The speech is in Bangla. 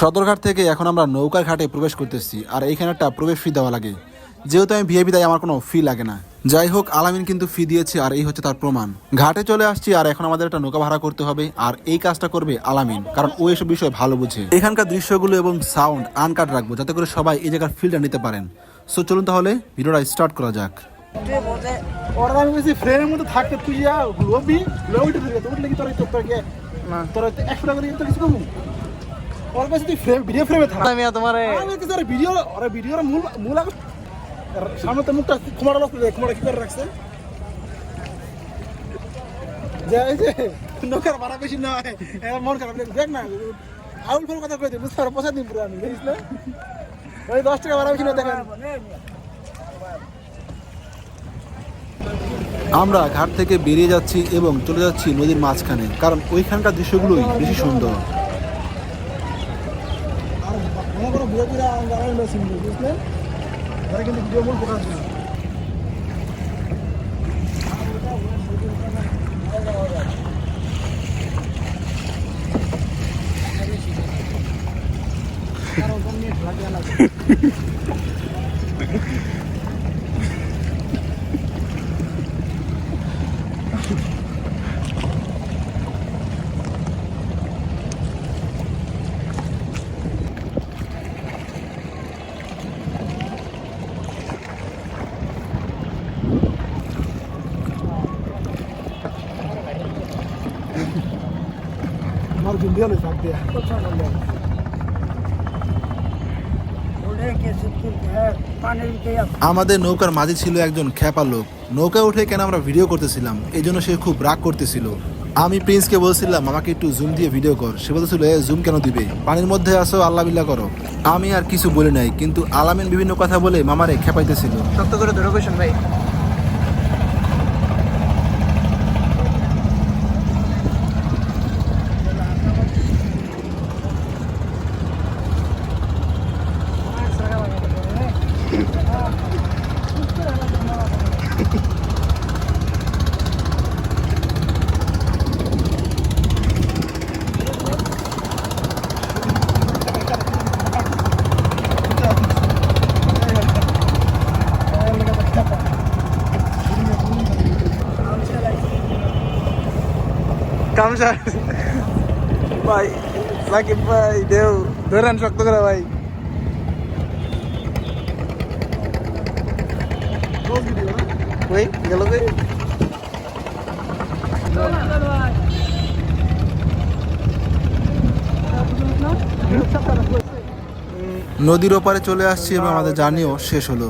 সদরঘাট থেকে এখন আমরা নৌকার ঘাটে প্রবেশ করতেছি, আর এইখানে একটা প্রবেশ ফি দেওয়া লাগে। যেহেতু আমি ভিআইপি তাই আমার কোনো ফি লাগে না। যাই হোক, আলামিন কিন্তু ফি দিয়েছে, আর এই হচ্ছে তার প্রমাণ। ঘাটে চলে আসছি, আর এখন আমাদের একটা নৌকা ভাড়া করতে হবে, আর এই কাজটা করবে আলামিন, কারণ ও এসব বিষয়ে ভালো বুঝে। এখানকার দৃশ্যগুলো এবং সাউন্ড আনকাট রাখব, যাতে করে সবাই এই জায়গার ফিল্ডটা নিতে পারেন। সো চলুন তাহলে ভিডিওটা স্টার্ট করা যাক। আমি মধ্যে একশো টাকা ওর কাছে তুই ফ্রেম ভিডিও ফ্রেমে থাক। আমি তোমারে আমি তো ভিডিও ওরা ভিডিওর মূল মূল আগে সামনে তো মুখটা কুমার লোক কুমার কি করে রাখছে? যে এই যে নৌকার ভাড়া বেশি নয় মন খারাপ দেখ না আউল কথা কই দে বুঝতে পারো পয়সা দিন পুরো আমি না? ওই দশ টাকা ভাড়া বেশি না দেখেন। আমরা ঘাট থেকে বেরিয়ে যাচ্ছি এবং চলে যাচ্ছি নদীর মাঝখানে কারণ ওইখানকার দৃশ্যগুলোই বেশি সুন্দর। আর মনে করো বুড়ো বুড়া আড়াই মাস সিঙ্গেল বুঝলেন তারা কিন্তু ভিডিও মূল প্রকাশ দিন আমার দিয়া আমাদের নৌকার মাঝে ছিল একজন খ্যাপা লোক। নৌকা উঠে কেন আমরা ভিডিও করতেছিলাম? এই জন্য সে খুব রাগ করতেছিল। আমি প্রিন্সকে বলছিলাম, আমাকে একটু জুম দিয়ে ভিডিও কর। সে বলতেছিল, এ জুম কেন দিবে? পানির মধ্যে আসো আল্লাহ বিল্লাহ করো। আমি আর কিছু বলি নাই, কিন্তু আলামিন বিভিন্ন কথা বলে মামারে খেপাইতেছিল শক্ত করে ধরে ভাই। কামসা ভাই সাকিব ভাই দেও ধরেন শক্ত করে ভাই। ওই গেল কই? নদীর ওপারে চলে আসছি এবং আমাদের জার্নিও শেষ হলো।